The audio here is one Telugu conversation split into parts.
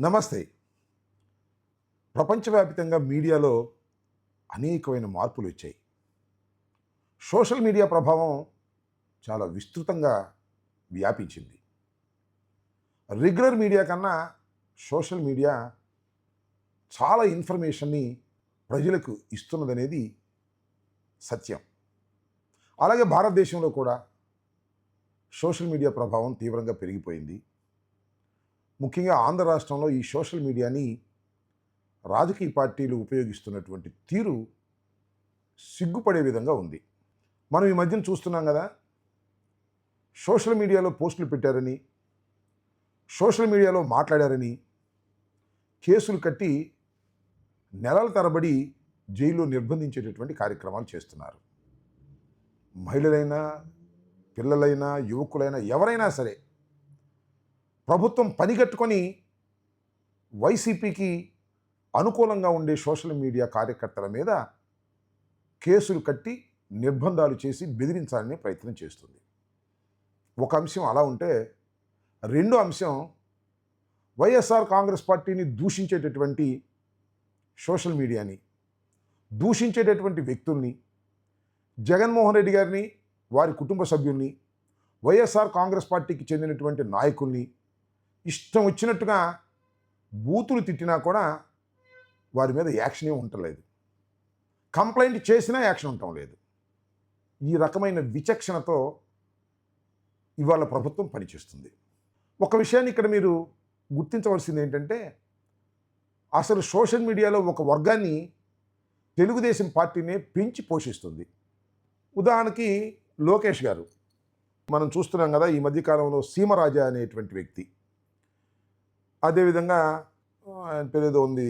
నమస్తే. ప్రపంచవ్యాప్తంగా మీడియాలో అనేకమైన మార్పులు వచ్చాయి సోషల్ మీడియా ప్రభావం చాలా విస్తృతంగా వ్యాపించింది. రెగ్యులర్ మీడియా కన్నా సోషల్ మీడియా చాలా ఇన్ఫర్మేషన్ని ప్రజలకు ఇస్తున్నదనేది సత్యం. అలాగే భారతదేశంలో కూడా సోషల్ మీడియా ప్రభావం తీవ్రంగా పెరిగిపోయింది. ముఖ్యంగా ఆంధ్ర రాష్ట్రంలో ఈ సోషల్ మీడియాని రాజకీయ పార్టీలు ఉపయోగిస్తున్నటువంటి తీరు సిగ్గుపడే విధంగా ఉంది. మనం ఈ మధ్యన చూస్తున్నాం కదా సోషల్ మీడియాలో పోస్టులు పెట్టారని సోషల్ మీడియాలో మాట్లాడారని కేసులు కట్టి నెలల తరబడి జైల్లో నిర్బంధించేటటువంటి కార్యక్రమాలు చేస్తున్నారు. మహిళలైనా పిల్లలైనా యువకులైనా ఎవరైనా సరే ప్రభుత్వం పనిగట్టుకొని వైసీపీకి అనుకూలంగా ఉండే సోషల్ మీడియా కార్యకర్తల మీద కేసులు కట్టి నిర్బంధాలు చేసి బెదిరించాలని ప్రయత్నం చేస్తుంది. ఒక అంశం అలా ఉంటే రెండో అంశం వైఎస్ఆర్ కాంగ్రెస్ పార్టీని దూషించేటటువంటి సోషల్ మీడియాని దూషించేటటువంటి వ్యక్తుల్ని జగన్మోహన్ రెడ్డి గారిని వారి కుటుంబ సభ్యుల్ని వైఎస్ఆర్ కాంగ్రెస్ పార్టీకి చెందినటువంటి నాయకుల్ని ఇష్టం వచ్చినట్టుగా బూతులు తిట్టినా కూడా వారి మీద యాక్షన్ ఏమి ఉండలేదు. కంప్లైంట్ చేసినా యాక్షన్ ఉండటం లేదు. ఈ రకమైన విచక్షణతో ఇవాళ ప్రభుత్వం పనిచేస్తుంది. ఒక విషయాన్ని ఇక్కడ మీరు గుర్తించవలసింది ఏంటంటే అసలు సోషల్ మీడియాలో ఒక వర్గాన్ని తెలుగుదేశం పార్టీనే పెంచి పోషిస్తుంది. ఉదాహరణకి లోకేష్ గారు. మనం చూస్తున్నాం కదా ఈ మధ్యకాలంలో సీమరాజా అనేటువంటి వ్యక్తి. అదేవిధంగా ఆయన పేరు ఏదో ఉంది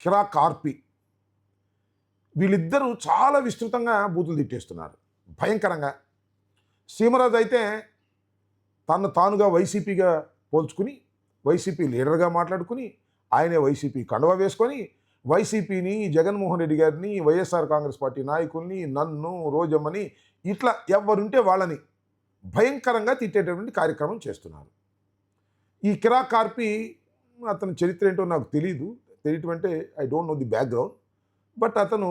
కిరా కార్పి వీళ్ళిద్దరూ చాలా విస్తృతంగా బూతులు తిట్టేస్తున్నారు. భయంకరంగా. సీమరాజు అయితే తను తానుగా వైసీపీగా పోల్చుకుని వైసీపీ లీడర్గా మాట్లాడుకుని ఆయనే వైసీపీ కండువా వేసుకొని వైసీపీని జగన్మోహన్ రెడ్డి గారిని వైఎస్ఆర్ కాంగ్రెస్ పార్టీ నాయకుల్ని నన్ను రోజమ్మని ఇట్లా ఎవరుంటే వాళ్ళని భయంకరంగా తిట్టేటటువంటి కార్యక్రమం చేస్తున్నారు. ఈ కిరా కార్పి అతని చరిత్ర ఏంటో నాకు తెలియదు తెలియటం అంటే I don't know the background but అతను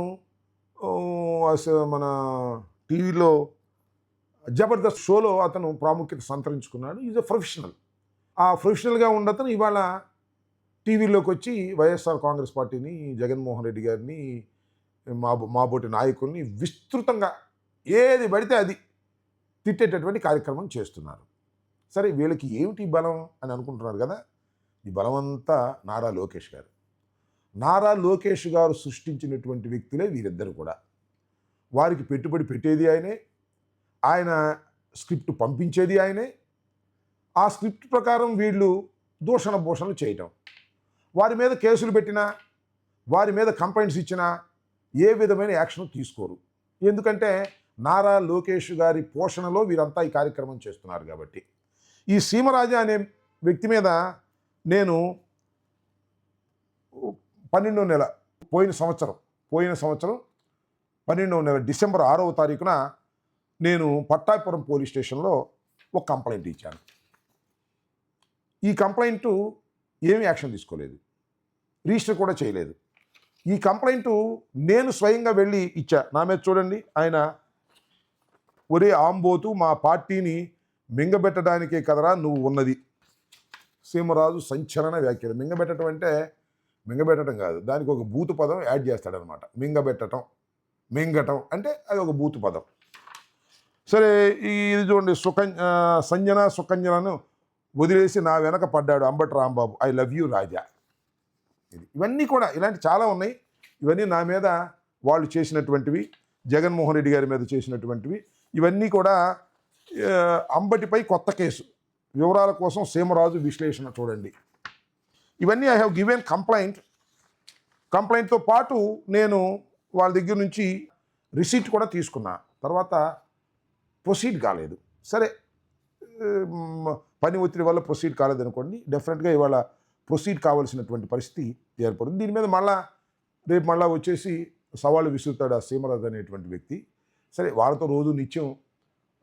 మన టీవీలో జబర్దస్త్ షోలో అతను ప్రాముఖ్యత సంతరించుకున్నాడు. ఈజ్ అ ప్రొఫెషనల్ ఆ ప్రొఫెషనల్గా ఉండతను ఇవాళ టీవీలోకి వచ్చి వైఎస్ఆర్ కాంగ్రెస్ పార్టీని జగన్మోహన్ రెడ్డి గారిని మా మాబోటి నాయకుల్ని విస్తృతంగా ఏది పడితే అది తిట్టేటటువంటి కార్యక్రమం చేస్తున్నారు. సరే వీళ్ళకి ఏమిటి బలం అని అనుకుంటున్నారు కదా? ఈ బలం అంతా నారా లోకేష్ గారు. నారా లోకేష్ గారు సృష్టించినటువంటి వ్యక్తులే వీరిద్దరు కూడా. వారికి పెట్టుబడి పెట్టేది ఆయనే ఆయన స్క్రిప్ట్ పంపించేది ఆయనే. ఆ స్క్రిప్ట్ ప్రకారం వీళ్ళు దూషణ భూషణలు చేయటం. వారి మీద కేసులు పెట్టినా వారి మీద కంప్లైంట్స్ ఇచ్చినా ఏ విధమైన యాక్షన్ తీసుకోరు. ఎందుకంటే నారా లోకేష్ గారి పోషణలో వీరంతా ఈ కార్యక్రమం చేస్తున్నారు కాబట్టి. ఈ సీమరాజా అనే వ్యక్తి మీద నేను పన్నెండో నెల పోయిన సంవత్సరం పోయిన సంవత్సరం పన్నెండవ నెల డిసెంబర్ ఆరవ తారీఖున నేను పట్టాపురం పోలీస్ స్టేషన్లో ఒక కంప్లైంట్ ఇచ్చాను. ఈ కంప్లైంట్ ఏమీ యాక్షన్ తీసుకోలేదు. రిజిస్టర్ కూడా చేయలేదు. ఈ కంప్లైంట్ నేను స్వయంగా వెళ్ళి ఇచ్చా. నా మీద చూడండి ఆయన ఒరే ఆంబోతు మా పార్టీని మింగబెట్టడానికే కదరా నువ్వు ఉన్నది. సీమరాజు సంచలన వ్యాఖ్యలు. మింగబెట్టడం అంటే మింగబెట్టడం కాదు. దానికి ఒక బూతు పదం యాడ్ చేస్తాడనమాట. మింగబెట్టడం మింగటం అంటే అది ఒక బూతు పదం. సరే ఈ ఇది చూడండి. సుకన్య సంజన సుకన్యలను వదిలేసి నా వెనక పడ్డాడు Ambati Rambabu. I love you Raja. ఇది. ఇవన్నీ కూడా ఇలాంటి చాలా ఉన్నాయి. ఇవన్నీ నా మీద వాళ్ళు చేసినటువంటివి జగన్మోహన్ రెడ్డి గారి మీద చేసినటువంటివి. ఇవన్నీ కూడా అంబటిపై కొత్త కేసు. వివరాల కోసం సీమరాజు విశ్లేషణ చూడండి. ఇవన్నీ ఐ హ్యావ్ గివెన్ కంప్లైంట్ కంప్లైంట్తో పాటు నేను వాళ్ళ దగ్గర నుంచి రిసీట్ కూడా తీసుకున్నా. తర్వాత ప్రొసీడ్ కాలేదు. సరే పని ఒత్తిడి వల్ల ప్రొసీడ్ కాలేదనుకోండి డెఫినెట్గా ఇవాళ ప్రొసీడ్ కావాల్సినటువంటి పరిస్థితి ఏర్పడుతుంది. దీని మీద మళ్ళా రేపు మళ్ళా వచ్చేసి సవాళ్ళు విసురుతాడు ఆ సీమరాజు అనేటువంటి వ్యక్తి. సరే వాళ్ళతో రోజు నిత్యం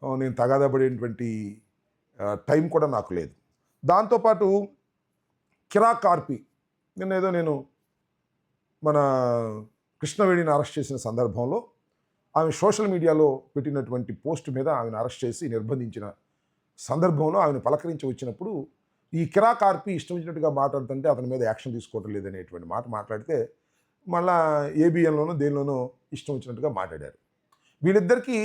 నేను తగాదపడేటువంటి టైం కూడా నాకు లేదు. దాంతోపాటు కిరాకార్పి నిన్న ఏదో నేను మన కృష్ణవేణిని అరెస్ట్ చేసిన సందర్భంలో ఆమె సోషల్ మీడియాలో పెట్టినటువంటి పోస్ట్ మీద ఆమెను అరెస్ట్ చేసి నిర్బంధించిన సందర్భంలో ఆమెను పలకరించి వచ్చినప్పుడు ఈ కిరాకార్పి ఇష్టం వచ్చినట్టుగా మాట్లాడుతుంటే అతని మీద యాక్షన్ తీసుకోవటం లేదనేటువంటి మాట మాట్లాడితే మళ్ళా ఏబిఎన్లోనూ దేనిలోనూ ఇష్టం వచ్చినట్టుగా మాట్లాడారు. వీళ్ళిద్దరికీ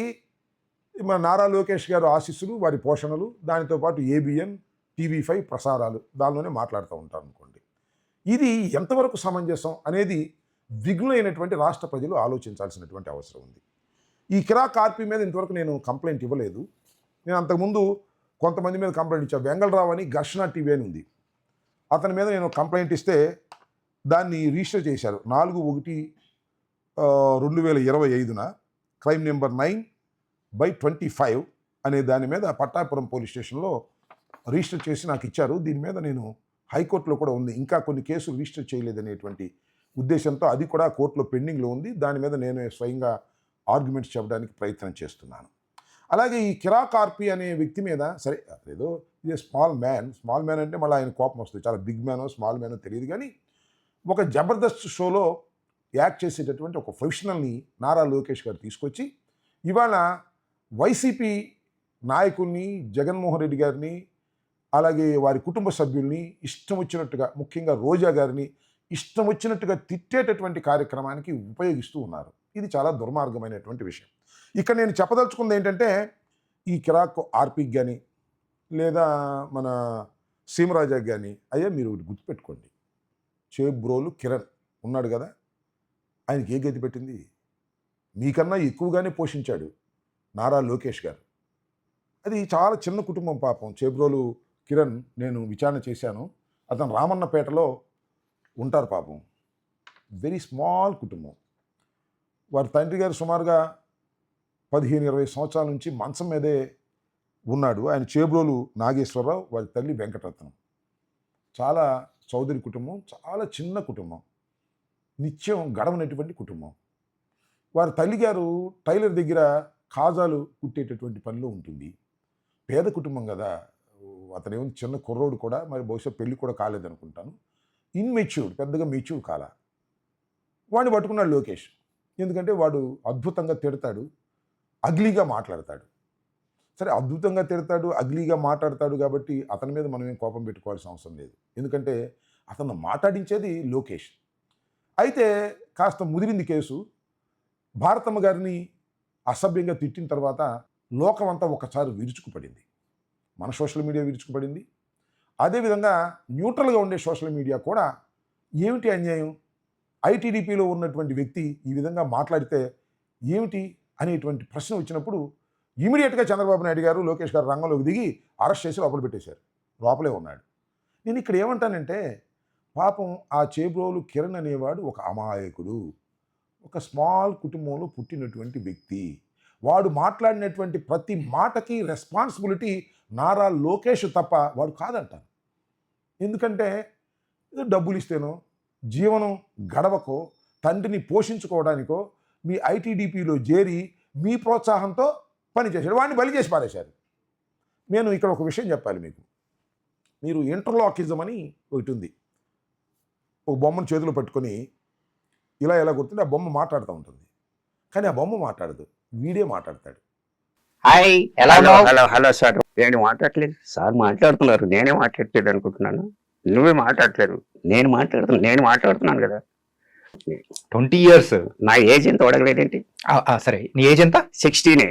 మన నారా లోకేష్ గారు ఆశీస్సులు వారి పోషణలు దానితో పాటు ఏబిఎన్ టీవీ ఫైవ్ ప్రసారాలు దానిలోనే మాట్లాడుతూ ఉంటారు అనుకోండి. ఇది ఎంతవరకు సమంజసం అనేది విఘ్నులైనటువంటి రాష్ట్ర ప్రజలు ఆలోచించాల్సినటువంటి అవసరం ఉంది. ఈ కిరా కార్పీ మీద ఇంతవరకు నేను కంప్లైంట్ ఇవ్వలేదు. నేను అంతకుముందు కొంతమంది మీద కంప్లైంట్ ఇచ్చాను. వెంగళరావు అని ఘర్షణ టీవీ అని ఉంది. అతని మీద నేను కంప్లైంట్ ఇస్తే దాన్ని రిజిస్టర్ చేశారు. నాలుగు ఒకటి రెండు వేల ఇరవై ఐదున crime number nine by twenty five అనే దాని మీద పట్టాపురం పోలీస్ స్టేషన్లో రిజిస్టర్ చేసి నాకు ఇచ్చారు. దీని మీద నేను హైకోర్టులో కూడా ఉంది. ఇంకా కొన్ని కేసులు రిజిస్టర్ చేయలేదనేటువంటి ఉద్దేశంతో అది కూడా కోర్టులో పెండింగ్లో ఉంది. దాని మీద నేను స్వయంగా ఆర్గ్యుమెంట్స్ చెప్పడానికి ప్రయత్నం చేస్తున్నాను. అలాగే ఈ కిరాకార్పి అనే వ్యక్తి మీద సరే ఏదో ఇది స్మాల్ మ్యాన్. స్మాల్ మ్యాన్ అంటే మళ్ళీ ఆయన కోపం వస్తుంది. చాలా బిగ్ మ్యానో స్మాల్ మ్యానో తెలియదు కానీ ఒక జబర్దస్త్ షోలో యాక్ట్ చేసేటటువంటి ఒక ప్రొఫెషనల్ని నారా లోకేష్ గారు తీసుకొచ్చి ఇవాళ వైసీపీ నాయకుల్ని జగన్మోహన్ రెడ్డి గారిని అలాగే వారి కుటుంబ సభ్యుల్ని ఇష్టం వచ్చినట్టుగా ముఖ్యంగా రోజా గారిని ఇష్టం వచ్చినట్టుగా తిట్టేటటువంటి కార్యక్రమానికి ఉపయోగిస్తూ ఉన్నారు. ఇది చాలా దుర్మార్గమైనటువంటి విషయం. ఇక్కడ నేను చెప్పదలుచుకుంది ఏంటంటే ఈ కిరాక్ ఆర్పిక్ కానీ లేదా మన సీమరాజాకి కానీ అయ్యా మీరు ఒకటి గుర్తుపెట్టుకోండి. చేబ్రోలు కిరణ్ ఉన్నాడు కదా ఆయనకి ఏ గతి పెట్టింది? మీకన్నా ఎక్కువగానే పోషించాడు. నారా లోకేష్ గారు. అది చాలా చిన్న కుటుంబం పాపం. చేబ్రోలు కిరణ్ నేను విచారణ చేశాను. అతను రామన్నపేటలో ఉంటారు పాపం. వెరీ స్మాల్ కుటుంబం. వారి తండ్రి గారు సుమారుగా పదిహేను ఇరవై సంవత్సరాల నుంచి మంచం మీదే ఉన్నాడు. ఆయన చేబ్రోలు నాగేశ్వరరావు వారి తల్లి వెంకటరత్నం. చాలా చౌదరి కుటుంబం చాలా చిన్న కుటుంబం. నిత్యం గడవనటువంటి కుటుంబం. వారి తల్లిగారు టైలర్ దగ్గర కాజాలు కుట్టేటటువంటి పనిలో ఉంటుంది. పేద కుటుంబం కదా అతనేమో చిన్న కుర్రోడు కూడా మరి బహుశా పెళ్ళి కూడా కాలేదనుకుంటాను. ఇన్మెచ్యూర్డ్ పెద్దగా మెచ్యూర్ కాల. వాడిని పట్టుకున్నాడు లోకేష్. ఎందుకంటే వాడు అద్భుతంగా తిడతాడు అగ్లీగా మాట్లాడతాడు. సరే అద్భుతంగా తిడతాడు అగ్లీగా మాట్లాడతాడు కాబట్టి అతని మీద మనం ఏం కోపం పెట్టుకోవాల్సిన అవసరం లేదు. ఎందుకంటే అతను మాట్లాడించేది లోకేష్. అయితే కాస్త ముదిరింది కేసు. భారతమ్మ గారిని అసభ్యంగా తిట్టిన తర్వాత లోకమంతా ఒకసారి విరుచుకుపడింది. మన సోషల్ మీడియా విరుచుకుపడింది. అదేవిధంగా న్యూట్రల్గా ఉండే సోషల్ మీడియా కూడా ఏమిటి అన్యాయం? ఐటీడీపీలో ఉన్నటువంటి వ్యక్తి ఈ విధంగా మాట్లాడితే ఏమిటి అనేటువంటి ప్రశ్న వచ్చినప్పుడు ఇమీడియట్గా చంద్రబాబు నాయుడు గారు లోకేష్ గారు రంగంలోకి దిగి అరెస్ట్ చేసి లోపల పెట్టేశారు. లోపలే ఉన్నాడు. నేను ఇక్కడ ఏమంటానంటే పాపం ఆ చేబ్రోలు కిరణ్ అనేవాడు ఒక అమాయకుడు. ఒక స్మాల్ కుటుంబంలో పుట్టినటువంటి వ్యక్తి. వాడు మాట్లాడినటువంటి ప్రతి మాటకి రెస్పాన్సిబిలిటీ నారా లోకేష్ తప్ప వాడు కాదంటాను ఎందుకంటే డబ్బులు ఇస్తేనో జీవనం గడవకో తండ్రిని పోషించుకోవడానికో మీ ఐటీడీపీలో చేరి మీ ప్రోత్సాహంతో పనిచేశాడు. వాడిని బలి చేసి పారేశారు. నేను ఇక్కడ ఒక విషయం చెప్పాలి మీకు. మీరు ఇంటర్లాకిజం అని ఒకటి ఉంది. ఒక బొమ్మను చేతిలో పట్టుకొని ఇలా ఎలా గుర్తుంటే ఆ బొమ్మ మాట్లాడుతూ ఉంటుంది. కానీ ఆ బొమ్మ మాట్లాడదు. వీడే మాట్లాడతాడు. హాయ్ ఎలా హలో హలో సార్ నేను మాట్లాడలేదు సార్ మాట్లాడుతున్నారు. నేనే మాట్లాడలేదు అనుకుంటున్నాను. నువ్వే మాట్లాడలేదు నేను మాట్లాడుతున్నాను నేను మాట్లాడుతున్నాను కదా. ట్వంటీ ఇయర్స్ నా ఏజ్ ఎంత అడగలేదేంటి సరే. నీ ఏజ్ ఎంత? సిక్స్టీనే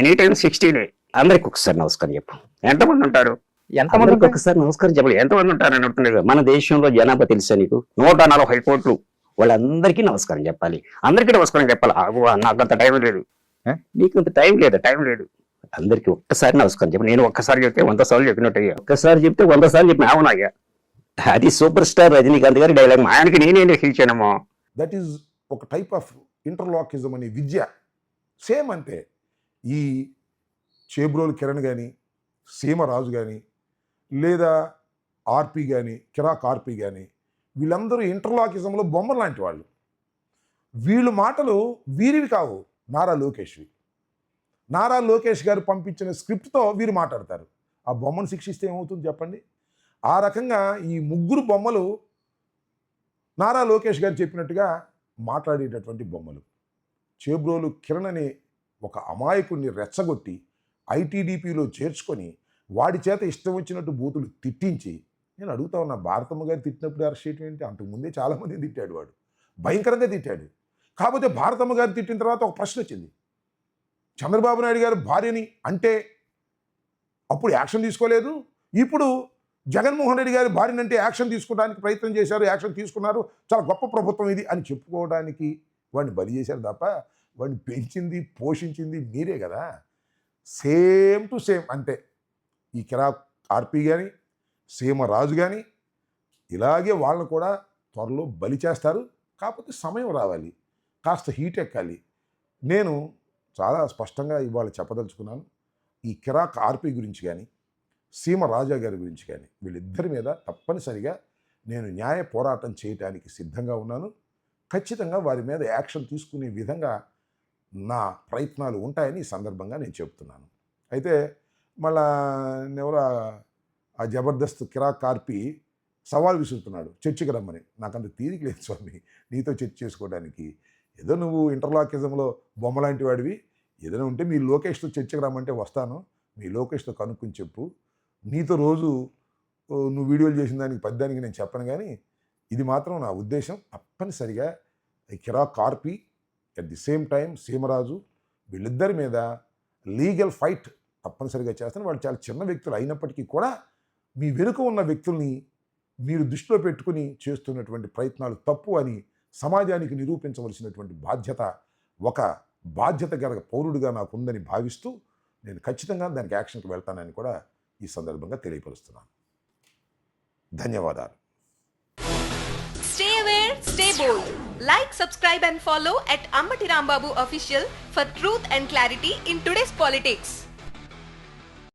ఎనీ టైం సిక్స్టీనే అందరికి ఒకసారి నమస్కారం చెప్పు. ఎంతమంది ఉంటారు? ఎంతమంది? ఒకసారి నమస్కారం చెప్పాలి ఎంతమంది ఉంటారు అని అంటున్నారు మన దేశంలో జనాభా తెలుసా నీకు? నూట నలభై కోట్లు. వాళ్ళందరికీ నమస్కారం చెప్పాలి. అందరికీ నమస్కారం చెప్పాలి. నాకు అంత టైం లేదు? నీకు అంత టైం లేదు టైం లేదు. అందరికి ఒక్కసారి నమస్కారం చెప్పి. నేను ఒక్కసారి చెప్తే వంద సార్లు చెప్పినట్టు. ఒక్కసారి చెప్తే వంద సార్లు చెప్పిన అవునయ్యా. అది సూపర్ స్టార్ రజనీకాంత్ గారి డైలాగ్ ఆయనకి నేనే హించానమ్మో దట్ ఈజ్ ఒక టైప్ ఆఫ్ ఇంటర్లాకిజం అనే విద్య. సేమ్ అంతే ఈ చేబ్రోలు కిరణ్ కానీ సీమరాజు కానీ లేదా ఆర్పి కానీ కిరాక్ ఆర్పి కానీ వీళ్ళందరూ ఇంటర్లాకిజంలో బొమ్మ లాంటి వాళ్ళు. వీళ్ళు మాటలు వీరివి కావు నారా లోకేష్వి. నారా లోకేష్ గారు పంపించిన స్క్రిప్ట్తో వీరు మాట్లాడతారు. ఆ బొమ్మను శిక్షిస్తే ఏమవుతుంది చెప్పండి? ఆ రకంగా ఈ ముగ్గురు బొమ్మలు నారా లోకేష్ గారు చెప్పినట్టుగా మాట్లాడేటటువంటి బొమ్మలు. చేబ్రోలు కిరణ్ అనే ఒక అమాయకుడిని రెచ్చగొట్టి ఐటీడీపీలో చేర్చుకొని వాడి చేత ఇష్టం వచ్చినట్టు బూతులు తిట్టించి నేను అడుగుతా ఉన్నా భారతమ్మ గారు తిట్టినప్పుడు అరెస్ట్ చేయటం ఏంటి? అంతకుముందే చాలామంది తిట్టాడు వాడు. భయంకరంగా తిట్టాడు. కాకపోతే భారతమ్మ గారు తిట్టిన తర్వాత ఒక ప్రశ్న వచ్చింది. చంద్రబాబు నాయుడు గారు భార్యని అంటే అప్పుడు యాక్షన్ తీసుకోలేదు. ఇప్పుడు జగన్మోహన్ రెడ్డి గారి భార్యని అంటే యాక్షన్ తీసుకోవడానికి ప్రయత్నం చేశారు యాక్షన్ తీసుకున్నారు. చాలా గొప్ప ప్రభుత్వం ఇది అని చెప్పుకోవడానికి వాడిని బలి చేశారు తప్ప వాడిని పెంచింది పోషించింది మీరే కదా. సేమ్ టు సేమ్ అంటే ఈ కిరా ఆర్పి కానీ సీమరాజు కానీ ఇలాగే వాళ్ళని కూడా త్వరలో బలి చేస్తారు. కాకపోతే సమయం రావాలి. కాస్త హీట్ ఎక్కాలి. నేను చాలా స్పష్టంగా ఇవాళ చెప్పదలుచుకున్నాను. ఈ కిరాక్ ఆర్పి గురించి కానీ సీమ రాజా గారి గురించి కానీ వీళ్ళిద్దరి మీద తప్పనిసరిగా నేను న్యాయ పోరాటం చేయటానికి సిద్ధంగా ఉన్నాను. ఖచ్చితంగా వారి మీద యాక్షన్ తీసుకునే విధంగా నా ప్రయత్నాలు ఉంటాయని ఈ సందర్భంగా నేను చెప్తున్నాను. అయితే మళ్ళా ఎవరో ఆ- జబర్దస్త్ కిరా కార్పి సవాల్ విసురుతున్నాడు. చర్చికి రమ్మని. నాకంత తీరిక లేదు స్వామి. నీతో చర్చ చేసుకోవడానికి. ఏదో నువ్వు ఇంటర్లాకిజంలో బొమ్మ లాంటి వాడివి. ఏదైనా ఉంటే మీ లోకేష్తో చర్చకు రమ్మంటే వస్తాను. మీ లోకేష్తో కనుక్కొని చెప్పు. నీతో రోజు నువ్వు వీడియోలు చేసిన దానికి పద్దానికి నేను చెప్పను కానీ ఇది మాత్రం నా ఉద్దేశం. తప్పనిసరిగా కిరా కార్పి at the same time Seemaraju వీళ్ళిద్దరి మీద లీగల్ ఫైట్ తప్పనిసరిగా చేస్తాను. వాళ్ళు చాలా చిన్న వ్యక్తులు అయినప్పటికీ కూడా మీ వెనుక ఉన్న వ్యక్తుల్ని మీరు దృష్టిలో పెట్టుకుని చేస్తున్నటువంటి ప్రయత్నాలు తప్పు అని సమాజానికి నిరూపించవలసినటువంటి బాధ్యత ఒక బాధ్యత గల పౌరుడిగా నాకు ఉందని భావిస్తూ నేను ఖచ్చితంగా దానికి యాక్షన్కి వెళ్తానని కూడా ఈ సందర్భంగా తెలియపరుస్తున్నాను ధన్యవాదాలు Stay aware, stay bold. Like, subscribe, and follow at Ammati Rambabu Official for truth and clarity in.